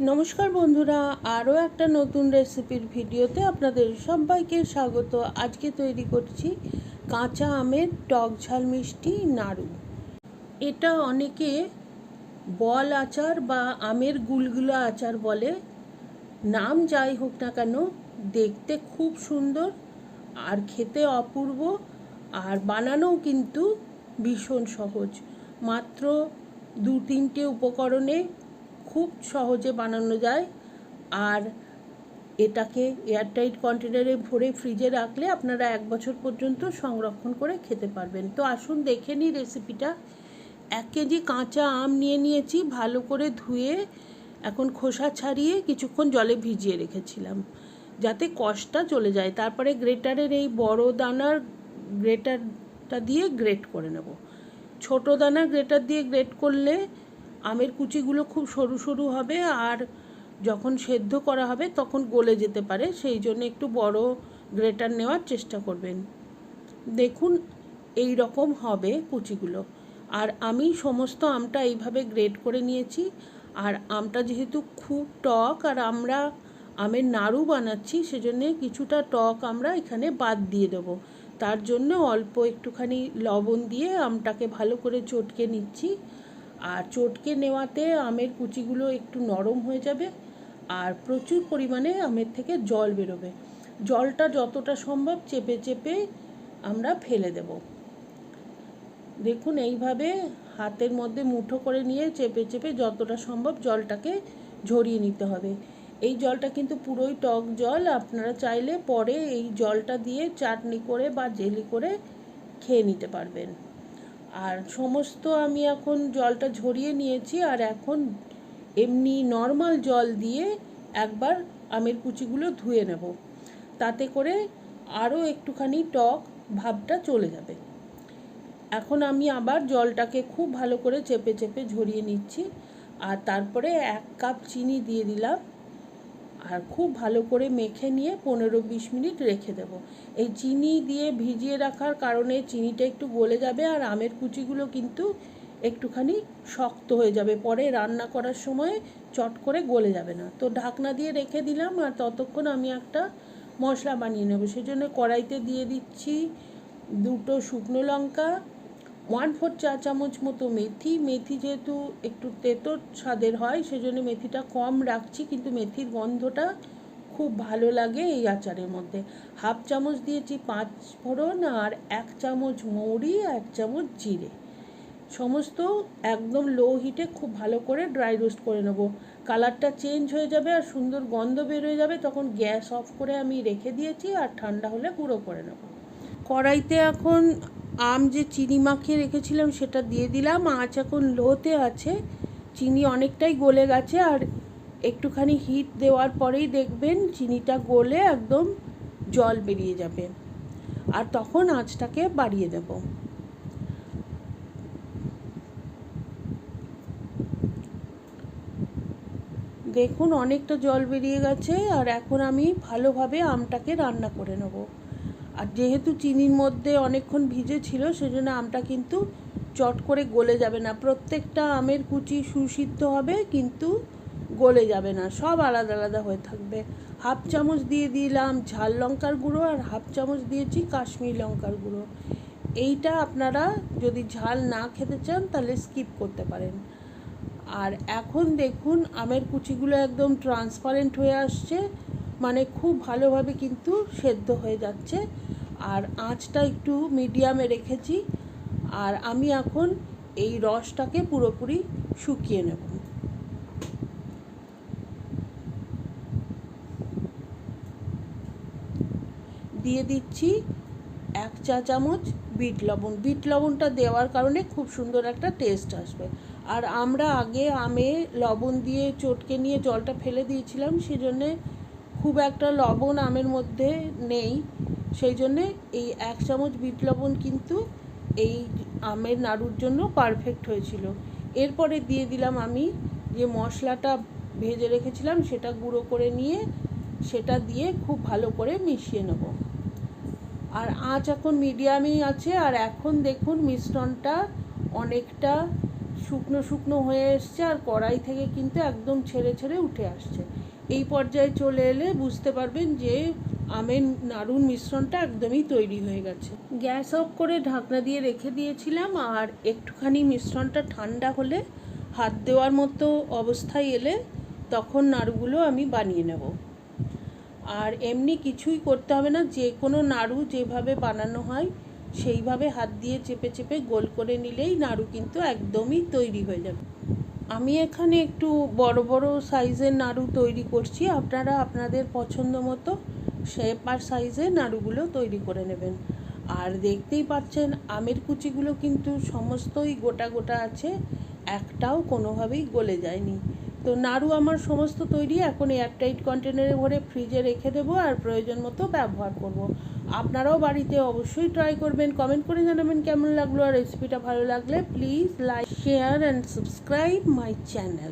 নমস্কার বন্ধুরা, আরও একটা নতুন রেসিপির ভিডিওতে আপনাদের সবাইকে স্বাগত। আজকে তৈরি করছি কাঁচা আমের টক ঝাল মিষ্টি নাড়ু। এটা অনেকে বল আচার বা আমের গুলগুলা আচার বলে। নাম যাই হোক না কেন, দেখতে খুব সুন্দর আর খেতে অপূর্ব আর বানানোও কিন্তু ভীষণ সহজ। মাত্র দু তিনটে উপকরণে খুব সহজে বানানো যায়। আর এটাকে এয়ারটাইট কন্টেনারে ভরে ফ্রিজে রাখলে আপনারা এক বছর পর্যন্ত সংরক্ষণ করে খেতে পারবেন। তো আসুন দেখে নিই রেসিপিটা। এক কেজি কাঁচা আম নিয়ে নিয়েছি, ভালো করে ধুয়ে এখন খোসা ছাড়িয়ে কিছুক্ষণ জলে ভিজিয়ে রেখেছিলাম, যাতে কষটা চলে যায়। তারপরে গ্রেটারের এই বড় দানার গ্রেটারটা দিয়ে গ্রেট করে নেব। ছোট দানা গ্রেটার দিয়ে গ্রেট করলে আমের কুচিগুলো খুব সরু সরু হবে আর যখন সেদ্ধ করা হবে তখন গলে যেতে পারে, সেই জন্য একটু বড় গ্রেটার নেওয়ার চেষ্টা করবেন। দেখুন, এই রকম হবে কুচিগুলো। আর আমি সমস্ত আমটা এইভাবে গ্রেট করে নিয়েছি। আর আমটা যেহেতু খুব টক, আর আমরা আমের নাড়ু বানাচ্ছি, সেজন্য কিছুটা টক আমরা এখানে বাদ দিয়ে দেবো। তার জন্য অল্প একটুখানি লবণ দিয়ে আমটাকে ভালো করে চটকে নিচ্ছি। আর চটকে নেওয়াতে আমের কুচিগুলো একটু নরম হয়ে যাবে আর প্রচুর পরিমাণে আমের থেকে জল বেরোবে। জলটা যতটা সম্ভব চেপে চেপে আমরা ফেলে দেব। দেখুন এইভাবে হাতের মধ্যে মুঠো করে নিয়ে চেপে চেপে যতটা সম্ভব জলটাকে ঝরিয়ে নিতে হবে। এই জলটা কিন্তু পুরোই টক জল, আপনারা চাইলে পরে এই জলটা দিয়ে চাটনি করে বা জেলি করে খেয়ে নিতে পারবেন। আর সমস্ত আমি এখন জলটা ঝরিয়ে নিয়েছি আর এখন এমনি নর্মাল জল দিয়ে একবার আমের কুচিগুলো ধুয়ে নেব। তাতে করে আরও একটুখানি টক ভাবটা চলে যাবে। এখন আমি আবার জলটাকে খুব ভালো করে চেপে চেপে ঝরিয়ে নিচ্ছি। আর তারপরে এক কাপ চিনি দিয়ে দিলাম। আর খুব ভালো করে মেখে নিয়ে পনেরো বিশ মিনিট রেখে দেব। এই চিনি দিয়ে ভিজিয়ে রাখার কারণে চিনিটা একটু গলে যাবে আর আমের কুচিগুলো কিন্তু একটুখানি শক্ত হয়ে যাবে। পরে রান্না করার সময় চট করে গলে যাবে না। তো ঢাকনা দিয়ে রেখে দিলাম আর ততক্ষণ আমি একটা মশলা বানিয়ে নেব। সেজন্য কড়াইতে দিয়ে দিচ্ছি দুটো শুকনো লঙ্কা ওয়ান ফোর চা চামচ মতো মেথি। মেথি যেহেতু একটু তেতো স্বাদের হয়, সেজন্য মেথিটা কম রাখছি, কিন্তু মেথির গন্ধটা খুব ভালো লাগে এই আচারের মধ্যে। হাফ চামচ দিয়েছি পাঁচ ফোড়ন আর এক চামচ মৌরি, এক চামচ জিরে। সমস্ত একদম লো হিটে খুব ভালো করে ড্রাই রোস্ট করে নেব। কালারটা চেঞ্জ হয়ে যাবে আর সুন্দর গন্ধ বেরোয় যাবে, তখন গ্যাস অফ করে আমি রেখে দিয়েছি আর ঠান্ডা হলে গুঁড়ো করে নেব। কড়াইতে এখন আম যে চিনি মাখিয়ে রেখেছিলাম সেটা দিয়ে দিলাম। আঁচ এখন লোতে আছে। চিনি অনেকটাই গলে গেছে আর একটুখানি হিট দেওয়ার পরেই দেখবেন চিনিটা গলে একদম জল বেরিয়ে যাবে। আর তখন আঁচটাকে বাড়িয়ে দেব। দেখুন অনেকটা জল বেরিয়ে গেছে আর এখন আমি ভালোভাবে আমটাকে রান্না করে নেব। আর যেহেতু চিনির মধ্যে অনেকক্ষণ ভিজে ছিল, সেজন্য আমটা কিন্তু চট করে গলে যাবে না। প্রত্যেকটা আমের কুচি সুসিদ্ধ হবে, কিন্তু গলে যাবে না। সব আলাদা আলাদা হয়ে থাকবে। হাফ চামচ দিয়ে দিলাম ঝাল লঙ্কার গুঁড়ো আর হাফ চামচ দিয়েছি কাশ্মীর লঙ্কার গুঁড়ো। এইটা আপনারা যদি ঝাল না খেতে চান, তাহলে স্কিপ করতে পারেন। আর এখন দেখুন, আমের কুচিগুলো একদম ট্রান্সপারেন্ট হয়ে আসছে। মানে খুব ভালোভাবে কিন্তু সেদ্ধ হয়ে যাচ্ছে। আর আঁচটা একটু মিডিয়ামে রেখেছি। আর আমি এখন এই রসটাকে পুরোপুরি শুকিয়ে নেব। দিয়ে দিচ্ছি এক চা চামচ বিট লবণ। বিট লবণটা দেওয়ার কারণে খুব সুন্দর একটা টেস্ট আসবে। আর আমরা আগে আমে লবণ দিয়ে চটকে নিয়ে জলটা ফেলে দিয়েছিলাম, সেজন্যে খুব একটা লবণ আমের মধ্যে নেই, সেই জন্যে এই এক চামচ বিট লবণ কিন্তু এই আমের নাড়ুর জন্য পারফেক্ট হয়েছিল। এরপরে দিয়ে দিলাম আমি যে মশলাটা ভেজে রেখেছিলাম সেটা গুঁড়ো করে নিয়ে সেটা দিয়ে খুব ভালো করে মিশিয়ে নেব। আর আঁচ এখন মিডিয়ামেই আছে, আর এখন দেখুন মিশ্রণটা অনেকটা শুকনো শুকনো হয়ে এসছে, আর কড়াই থেকে কিন্তু একদম ছেড়ে ছেড়ে উঠে আসছে। এই পর্যায়ে চলে এলে বুঝতে পারবেন যে আমের নাড়ুর মিশ্রণটা একদমই তৈরি হয়ে গেছে। গ্যাস অফ করে ঢাকনা দিয়ে রেখে দিয়েছিলাম আর একটুখানি মিশ্রণটা ঠান্ডা হলে হাত দেওয়ার মতো অবস্থায় এলে তখন নাড়ুগুলো আমি বানিয়ে নেব। আর এমনি কিছুই করতে হবে না, যে কোনো নাড়ু যেভাবে বানানো হয় সেইভাবে হাত দিয়ে চেপে চেপে গোল করে নিলেই নাড়ু কিন্তু একদমই তৈরি হয়ে যাবে। আমি এখানে একটু বড় বড় সাইজের নাড়ু তৈরি করছি। আপনারা আপনাদের পছন্দ মতো শেপ আর সাইজের নাড়ুগুলো তৈরি করে নেবেন। আর দেখতেই পাচ্ছেন, আমের কুচিগুলো কিন্তু সমস্তই গোটা গোটা আছে, একটাও কোনোভাবেই গলে যায়নি। তো নাড়ু আমার সমস্ত তৈরি, এখন এয়ারটাইট কন্টেনারে ভরে ফ্রিজে রেখে দেবো আর প্রয়োজন মতো ব্যবহার করব। আপনারাও বাড়িতে অবশ্যই ট্রাই করবেন কমেন্ট করে জানাবেন কেমন লাগল আর রেসিপিটা ভালো লাগলে please like share and subscribe my channel